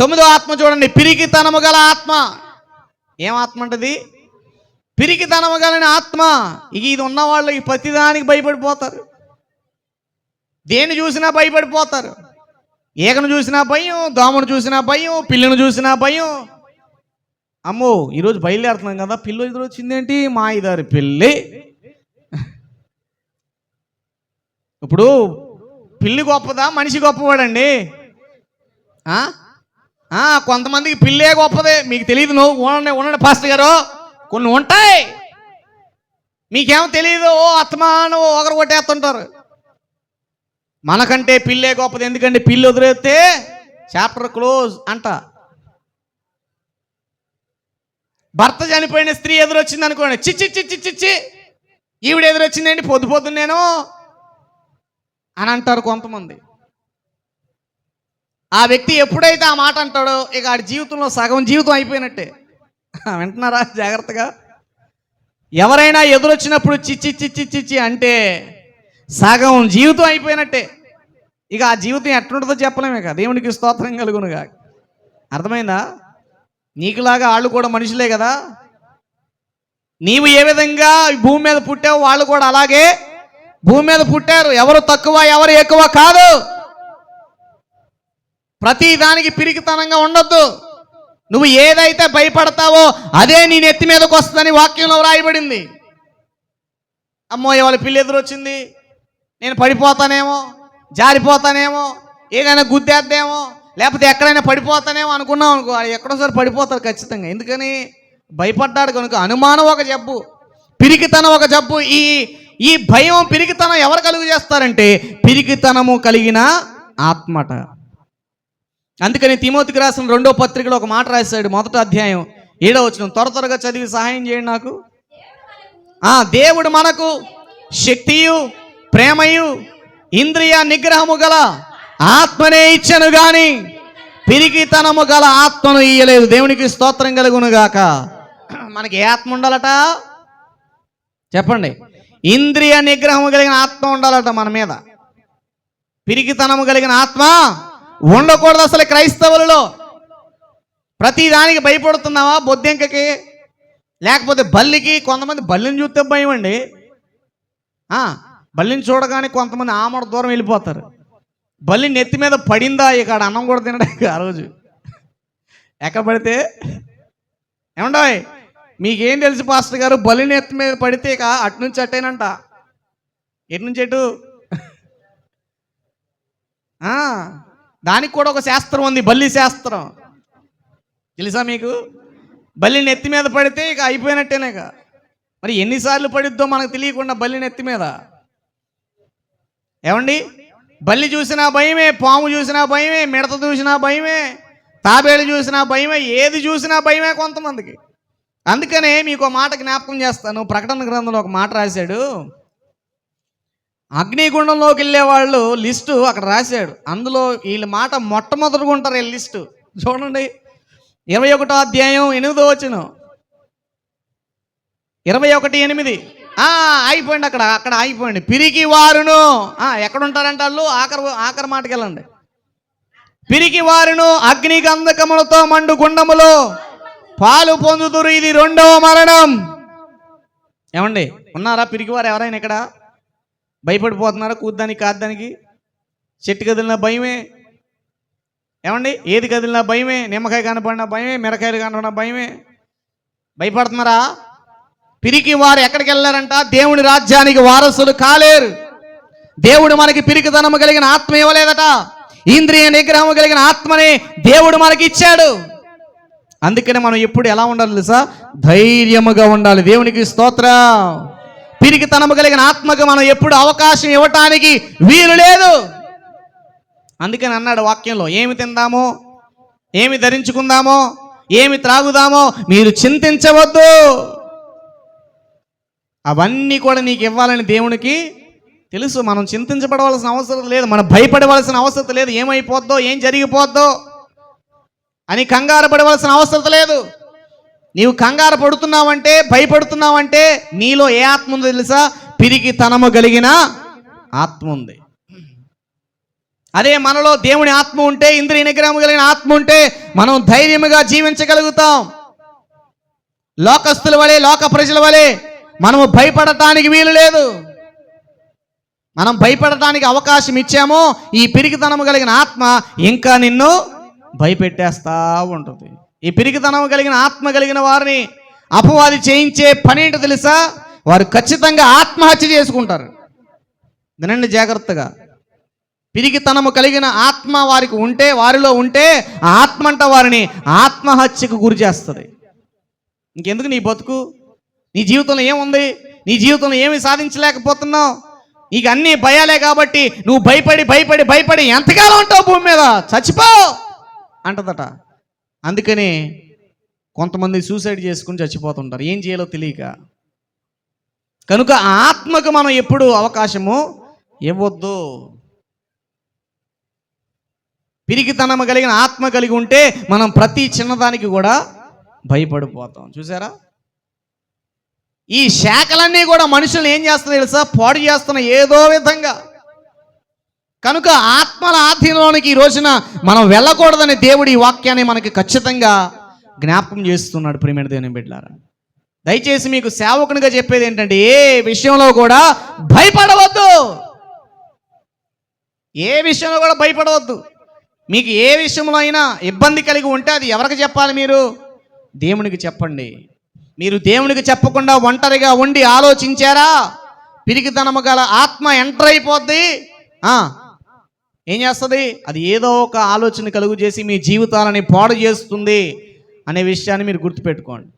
తొమ్మిదో ఆత్మ చూడండి పిరికితనము గల ఆత్మ. ఏం ఆత్మ అంటది? పిరికితనము గలని ఆత్మ. ఇక ఇది ఉన్నవాళ్ళు ఈ ప్రతిదానికి భయపడిపోతారు. దేన్ని చూసినా భయపడిపోతారు? ఈగను చూసినా భయం దోమను చూసినా భయం పిల్లను చూసినా భయం. అమ్మో ఈరోజు బయలుదేరుతున్నాం కదా పిల్లు ఎదురు వచ్చిందేంటి? మా ఇదారి పిల్లి. ఇప్పుడు పిల్లి గొప్పదా? మనిషి గొప్పవాడండి. ఆ, కొంతమందికి పిల్లే గొప్పదే. మీకు తెలియదు నువ్వు. ఉండండి ఉండండి పాస్టర్ గారు. కొన్ని ఉంటాయి. మీకేమో తెలియదు ఓ అత్తమాను ఒకరు కొట్టేస్తుంటారు. మనకంటే పిల్లే గొప్పది. ఎందుకంటే పిల్లి వదిలేస్తే చాప్టర్ క్లోజ్ అంట. భర్త చనిపోయిన స్త్రీ ఎదురొచ్చింది అనుకోండి. చిచ్చి చిచ్చి చిచ్చి ఈవిడ ఎదురొచ్చిందండి పొద్దు పొద్దు నేను అని అంటారు కొంతమంది. ఆ వ్యక్తి ఎప్పుడైతే ఆ మాట అంటాడో ఇక ఆడి జీవితంలో సగం జీవితం అయిపోయినట్టే. వింటున్నారా? జాగ్రత్తగా. ఎవరైనా ఎదురొచ్చినప్పుడు చిచ్చి చిచ్చి చిచ్చి అంటే సగం జీవితం అయిపోయినట్టే. ఇక ఆ జీవితం ఎట్లుంటుందో చెప్పలేమే కదా దేవునికి స్తోత్రం కలుగునుగా. అర్థమైందా? నీకులాగా వాళ్ళు కూడా మనుషులే కదా. నీవు ఏ విధంగా భూమి మీద పుట్టావు వాళ్ళు కూడా అలాగే భూమి మీద పుట్టారు. ఎవరు తక్కువ ఎవరు ఎక్కువ కాదు. ప్రతి దానికి పిరికితనంగా ఉండొద్దు. నువ్వు ఏదైతే భయపడతావో అదే నీ నెత్తి మీదకి వస్తుందని వాక్యంలో వ్రాయబడింది. అమ్మో ఇవాళ పిల్లి ఎదురొచ్చింది. నేను పడిపోతానేమో జారిపోతానేమో ఏదైనా గుద్దేద్దేమో లేకపోతే ఎక్కడైనా పడిపోతానేమో అనుకున్నాం అనుకో అది ఎక్కడోసారి పడిపోతారు ఖచ్చితంగా. ఎందుకని? భయపడ్డాడు కనుక అనుమానం ఒక జబ్బు పిరికితనం ఒక జబ్బు. ఈ ఈ భయం పిరికితనం ఎవరు కలుగు చేస్తారంటే పిరికితనము కలిగిన ఆత్మట. అందుకని తిమోతికి రాసిన రెండో పత్రికలో ఒక మాట రాశాడు మొదట అధ్యాయం. ఏడో వచ్చిన త్వర త్వరగా చదివి సహాయం చేయండి నాకు. ఆ దేవుడు మనకు శక్తియు ప్రేమయు ఇంద్రియ నిగ్రహము గల ఆత్మనే ఇచ్చను గాని పిరికితనము గల ఆత్మను ఇయ్యలేదు. దేవునికి స్తోత్రం కలుగును గాక మనకి ఏ ఆత్మ ఉండాలట? చెప్పండి. ఇంద్రియ నిగ్రహము కలిగిన ఆత్మ ఉండాలట మన మీద. పిరికితనము కలిగిన ఆత్మ ఉండకూడదు అసలు క్రైస్తవులలో. ప్రతి దానికి భయపడుతున్నావా బొద్దెంకకి? లేకపోతే బల్లికి కొంతమంది బల్లిని చూస్తే భయం అండి. బల్లిని చూడగానే కొంతమంది ఆమడ దూరం వెళ్ళిపోతారు. బల్లి నెత్తి మీద పడిందా? ఇక్కడ అన్నం కూడా తినడానికి ఆ రోజు. ఎక్కడ పడితే? ఏమండాయ్ మీకేం తెలుసు పాస్టర్ గారు? బల్లి నెత్తి మీద పడితే ఇక అటు నుంచి అట్టేనంట. ఎటు నుంచి ఎటు? దానికి కూడా ఒక శాస్త్రం ఉంది బల్లి శాస్త్రం. తెలుసా మీకు? బల్లి నెత్తి మీద పడితే ఇక అయిపోయినట్టేనే మరి ఎన్నిసార్లు పడిద్దో మనకు తెలియకుండా బల్లి నెత్తి మీద? ఏమండి? బల్లి చూసినా భయమే పాము చూసినా భయమే మిడత చూసినా భయమే తాబేలు చూసినా భయమే ఏది చూసినా భయమే కొంతమందికి. అందుకనే మీకు ఒక మాట జ్ఞాపకం చేస్తాను. ప్రకటన గ్రంథంలో ఒక మాట రాశాడు. అగ్నిగుండంలోకి వెళ్ళే వాళ్ళు లిస్టు అక్కడ రాశాడు. అందులో వీళ్ళ మాట మొట్టమొదటిగా ఉంటారు వీళ్ళ లిస్టు. చూడండి. ఇరవై ఒకటో అధ్యాయం ఎనిమిదో వచ్చిన ఇరవై ఒకటి ఎనిమిది. అయిపోయింది అక్కడ అక్కడ అయిపోయింది. పిరికి వారును. ఆ, ఎక్కడ ఉంటారంట వాళ్ళు ఆఖరి ఆఖరి మాటకి వెళ్ళండి. పిరికి వారును అగ్ని గంధకములతో మండు గుండములో పాలు పొందుతురు ఇది రెండవ మరణం. ఏమండి? ఉన్నారా పిరికివారు ఎవరైనా ఇక్కడ? భయపడిపోతున్నారా? కూద్దానికి కాద్దానికి? చెట్టు కదిలిన భయమే. ఏమండి? ఏది కదిలినా భయమే? నిమ్మకాయ కనపడిన భయమే? మిరకాయలు కనపడిన భయమే? భయపడుతున్నారా? పిరికి వారు ఎక్కడికి వెళ్ళారంట? దేవుని రాజ్యానికి వారసులు కాలేరు. దేవుడు మనకి పిరికితనము కలిగిన ఆత్మ ఇవ్వలేదట. ఇంద్రియ నిగ్రహము కలిగిన ఆత్మని దేవుడు మనకి ఇచ్చాడు. అందుకనే మనం ఎప్పుడు ఎలా ఉండాలి తెలుసా? ధైర్యముగా ఉండాలి. దేవునికి స్తోత్రం. పిరికితనము కలిగిన ఆత్మకు మనం ఎప్పుడు అవకాశం ఇవ్వటానికి వీలు లేదు. అందుకని అన్నాడు వాక్యంలో ఏమి తిందామో? ఏమి ధరించుకుందామో? ఏమి త్రాగుదామో మీరు చింతించవద్దు. అవన్నీ కూడా నీకు ఇవ్వాలని దేవునికి తెలుసు. మనం చింతించబడవలసిన అవసరం లేదు. మనం భయపడవలసిన అవసరం లేదు. ఏమైపోద్దో? ఏం జరిగిపోద్దో? అని కంగారు పడవలసిన అవసరం లేదు. నీవు కంగారు పడుతున్నావంటే భయపడుతున్నావంటే నీలో ఏ ఆత్మ ఉందో తెలుసా? పిరికి తనము కలిగిన ఆత్మ ఉంది. అదే మనలో దేవుని ఆత్మ ఉంటే ఇంద్రియ నిగ్రహం కలిగిన ఆత్మ ఉంటే మనం ధైర్యముగా జీవించగలుగుతాం. లోకస్తుల వలె లోక ప్రజల వలె మనము భయపడటానికి వీలు లేదు. మనం భయపడటానికి అవకాశం ఇచ్చామో ఈ పిరికితనము కలిగిన ఆత్మ ఇంకా నిన్ను భయపెట్టేస్తా ఉంటుంది. ఈ పిరికితనం కలిగిన ఆత్మ కలిగిన వారిని అపవాది చేయించే పని ఏంటో తెలుసా? వారు ఖచ్చితంగా ఆత్మహత్య చేసుకుంటారు. వినండి జాగ్రత్తగా. పిరికితనము కలిగిన ఆత్మ వారికి ఉంటే వారిలో ఉంటే ఆ ఆత్మ అంట వారిని ఆత్మహత్యకు గురి చేస్తుంది. ఇంకెందుకు నీ బతుకు? నీ జీవితంలో ఏముంది? నీ జీవితంలో ఏమి సాధించలేకపోతున్నావు? నీకు అన్ని భయాలే కాబట్టి నువ్వు భయపడి భయపడి భయపడి ఎంతకాలం ఉంటావు భూమి మీద? చచ్చిపో! అంటదట. అందుకని కొంతమంది సూసైడ్ చేసుకుని చచ్చిపోతుంటారు. ఏం చేయాలో తెలియక. కనుక ఆత్మకు మనం ఎప్పుడు అవకాశము ఇవ్వద్దు. పిరికితనం కలిగిన ఆత్మ కలిగి ఉంటే మనం ప్రతి చిన్నదానికి కూడా భయపడిపోతాం. చూసారా? ఈ శాఖలన్నీ కూడా మనుషులు ఏం చేస్తున్నాయి తెలుసా? పాడు చేస్తున్న ఏదో విధంగా. కనుక ఆత్మల ఆధీనంలోనికి ఈ రోజున మనం వెళ్ళకూడదని దేవుడి ఈ వాక్యాన్ని మనకి ఖచ్చితంగా జ్ఞాపకం చేస్తున్నాడు ప్రియమైన దేవుని బిడ్డారా దయచేసి మీకు సేవకునిగా చెప్పేది ఏంటంటే ఏ విషయంలో కూడా భయపడవద్దు. ఏ విషయంలో కూడా భయపడవద్దు. మీకు ఏ విషయంలో అయినా ఇబ్బంది కలిగి ఉంటే అది ఎవరికి చెప్పాలి మీరు? దేవునికి చెప్పండి. మీరు దేవునికి చెప్పకుండా ఒంటరిగా ఉండి ఆలోచించారా? పిరికితనము గల ఆత్మ ఎంటర్ అయిపోద్ది. ఏం చేస్తుంది? అది ఏదో ఒక ఆలోచన కలుగు చేసి మీ జీవితాలని పాడు చేస్తుంది అనే విషయాన్ని మీరు గుర్తుపెట్టుకోండి.